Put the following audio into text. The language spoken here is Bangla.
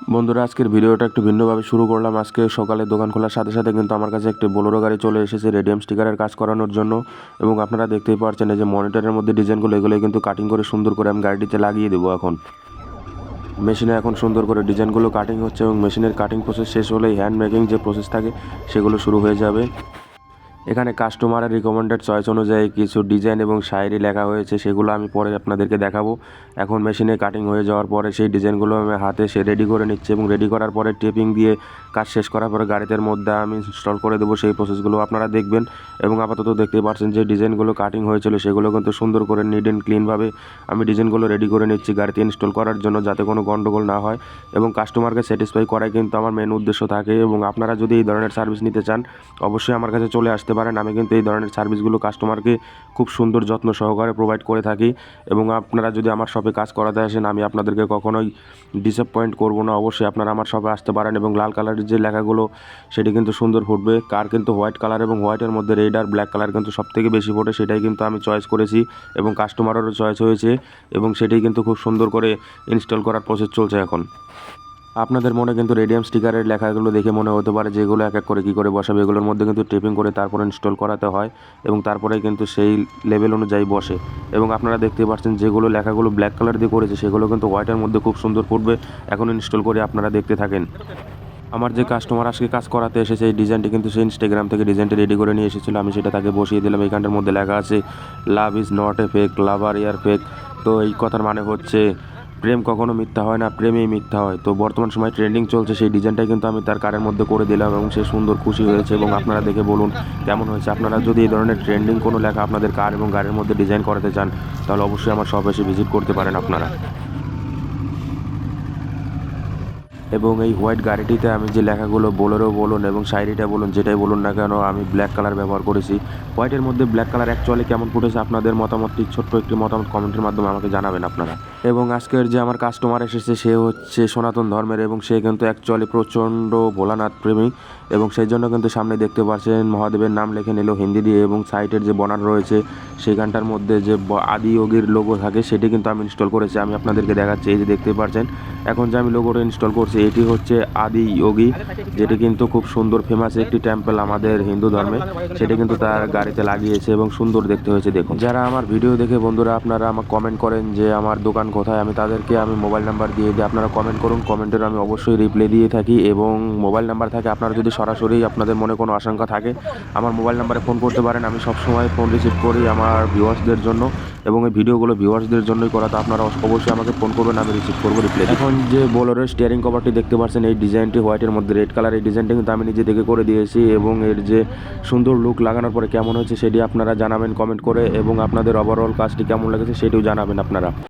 বন্ধুরা, আজকের ভিডিওটা একটু ভিন্নভাবে শুরু করলাম। আজকে সকালে দোকান খোলার সাথে সাথে কিন্তু আমার কাছে একটি বোলোরো গাড়ি চলে এসেছে রেডিয়াম স্টিকারের কাজ করানোর জন্য। এবং আপনারা দেখতেই পাচ্ছেন এই যে মনিটরের মধ্যে ডিজাইনগুলো এগুলো কিন্তু কাটিং করে সুন্দর করে আমি গাড়িটিতে লাগিয়ে দেবো এখন। মেশিনে এখন সুন্দর করে ডিজাইনগুলো কাটিং হচ্ছে এবং মেশিনের কাটিং প্রসেস শেষ হলেই হ্যান্ড মেকিং যে প্রসেস থাকে, সেগুলো শুরু হয়ে যাবে। এখানে কাস্টমারের রিকমেন্ডেড চয়েস অনুযায়ী কিছু ডিজাইন এবং শায়েরি লেখা হয়েছে, সেগুলো আমি পরে আপনাদেরকে দেখাবো। এখন মেশিনে কাটিং হয়ে যাওয়ার পরে সেই ডিজাইনগুলো আমি হাতে সে রেডি করে নিচ্ছি এবং রেডি করার পরে টেপিং দিয়ে কাজ শেষ করার পরে গাড়িতে মধ্যে আমি ইনস্টল করে দেবো সেই প্রসেসগুলো আপনারা দেখবেন। এবং আপাতত দেখতে পাচ্ছেন যে ডিজাইনগুলো কাটিং হয়েছিল, সেগুলো কিন্তু সুন্দর করে নিট অ্যান্ড ক্লিনভাবে আমি ডিজাইনগুলো রেডি করে নিচ্ছি গাড়িতে ইনস্টল করার জন্য, যাতে কোনো গন্ডগোল না হয়। এবং কাস্টমারকে স্যাটিসফাই করাই কিন্তু আমার মেন উদ্দেশ্য থাকে এবং আপনারা যদি এই ধরনের সার্ভিস নিতে চান, অবশ্যই আমার কাছে চলে আসতে পারেন। আমি কিন্তু এই ধরনের সার্ভিসগুলো কাস্টমারকে খুব সুন্দর যত্ন সহকারে প্রোভাইড করে থাকি এবং আপনারা যদি আমার শপে কাজ করাতে আসেন, আমি আপনাদেরকে কখনোই ডিসঅ্যাপয়েন্ট করব না। অবশ্যই আপনারা আমার শপে আসতে পারেন এবং লাল কালারের যে লেখাগুলো, সেটি কিন্তু সুন্দর ফুটবে। কার কিন্তু হোয়াইট কালার এবং হোয়াইটের মধ্যে রেড আর ব্ল্যাক কালার কিন্তু সব থেকে বেশি ফোটে, সেটাই কিন্তু আমি চয়েস করেছি এবং কাস্টমারেরও চয়েস হয়েছে এবং সেটাই কিন্তু খুব সুন্দর করে ইনস্টল করার প্রসেস চলছে এখন। আপনাদের মনে কিন্তু রেডিয়াম স্টিকারের লেখাগুলো দেখে মনে হতে পারে যেগুলো এক এক করে কী করে বসাবে, এগুলোর মধ্যে কিন্তু টেপিং করে তারপরে ইনস্টল করাতে হয় এবং তারপরে কিন্তু সেই লেভেল অনুযায়ী বসে। এবং আপনারা দেখতে পাচ্ছেন যেগুলো লেখাগুলো ব্ল্যাক কালার দিয়ে করেছে, সেগুলো কিন্তু হোয়াইটের মধ্যে খুব সুন্দর ফুটবে। এখন ইনস্টল করে আপনারা দেখতে থাকেন। আমার যে কাস্টমার আজকে কাজ করাতে এসেছে, এই ডিজাইনটি কিন্তু সে ইনস্টাগ্রাম থেকে ডিজাইনটি রেডি করে নিয়ে এসেছিল। আমি সেটা তাকে বসিয়ে দিলাম। এইখানটার মধ্যে লেখা আছে love is not a fake love আর ইয়ার ফেক তো এই কথার মানে হচ্ছে প্রেম কখনো মিথ্যা হয় না, প্রেমেই মিথ্যা হয়। তো বর্তমান সময় ট্রেন্ডিং চলছে, সেই ডিজাইনটাই কিন্তু আমি তার কারের মধ্যে করে দিলাম এবং সে সুন্দর খুশি হয়েছে এবং আপনারা দেখে বলুন কেমন হয়েছে। আপনারা যদি এই ধরনের ট্রেন্ডিং কোনো লেখা আপনাদের কার এবং গাড়ির মধ্যে ডিজাইন করাতে চান, তাহলে অবশ্যই আমার শপ এসে ভিজিট করতে পারেন আপনারা। এবং এই হোয়াইট গাড়িটিতে আমি যে লেখাগুলো বোলেরো বলুন এবং শায়রিটা বলুন, যেটাই বলুন না কেন, আমি ব্ল্যাক কালার ব্যবহার করেছি। হোয়াইটের মধ্যে ব্ল্যাক কালার অ্যাকচুয়ালি কেমন ফুটেছে, আপনাদের মতামতটি ছোট্ট একটি মতামত কমেন্টের মাধ্যমে আমাকে জানাবেন আপনারা। এবং আজকের যে আমার কাস্টমার এসেছে, সে হচ্ছে সনাতন ধর্মের এবং সে কিন্তু অ্যাকচুয়ালি প্রচণ্ড ভোলানাথ প্রেমী এবং সেই জন্য কিন্তু সামনে দেখতে পাচ্ছেন মহাদেবের নাম লেখে নিল হিন্দি দিয়ে এবং সাইটের যে বনার রয়েছে, সেইখানটার মধ্যে যে আদি যোগীর লোগো থাকে, সেটি কিন্তু আমি ইনস্টল করেছি। আমি আপনাদেরকে দেখাচ্ছি, এই যে দেখতে পাচ্ছেন। এখন যে আমি লোগোটা ইনস্টল করছি, এটি হচ্ছে আদি যোগী, যেটি কিন্তু খুব সুন্দর ফেমাস একটি টেম্পল আমাদের হিন্দু ধর্মে। সেটি কিন্তু তার গাড়িতে লাগিয়েছে এবং সুন্দর দেখতে হয়েছে। দেখুন, যারা আমার ভিডিও দেখে বন্ধুরা, আপনারা আমাকে কমেন্ট করেন যে আমার দোকান কোথায়, আমি তাদেরকে আমি মোবাইল নাম্বার দিয়ে দিই। আপনারা কমেন্ট করুন কমেন্টের আমি অবশ্যই রিপ্লাই দিয়ে থাকি এবং মোবাইল নাম্বার থাকে, আপনারা যদি সরাসরি আপনাদের মনে কোনো আশঙ্কা থাকে, আমার মোবাইল নাম্বারে ফোন করতে পারেন। আমি সবসময় ফোন রিসিভ করি আমার ভিউয়ার্সদের জন্য এবং এই ভিডিওগুলো ভিউয়ার্সদের জন্যই করা, তো আপনারা অবশ্যই আমাকে ফোন করবেন, আমি রিসিভ করব রিপ্লাই এখন যে বোলোরের স্টিয়ারিং কভারটি দেখতে পাচ্ছেন, এই ডিজাইনটি হোয়াইটের মধ্যে রেড কালার এই ডিজাইনটা কিন্তু আমি নিজে থেকে করে দিয়েছি এবং এর যে সুন্দর লুক লাগানোর পরে কেমন হয়েছে সেটি আপনারা জানাবেন কমেন্ট করে এবং আপনাদের ওভারঅল কাজটি কেমন লেগেছে সেটিও জানাবেন আপনারা।